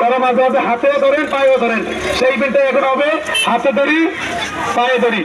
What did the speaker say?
তারা মাঝে মাঝে হাতেও ধরেন, পায়েও ধরেন। সেই বিলটা এখন হবে হাতে ধরি, পায়ে ধরি।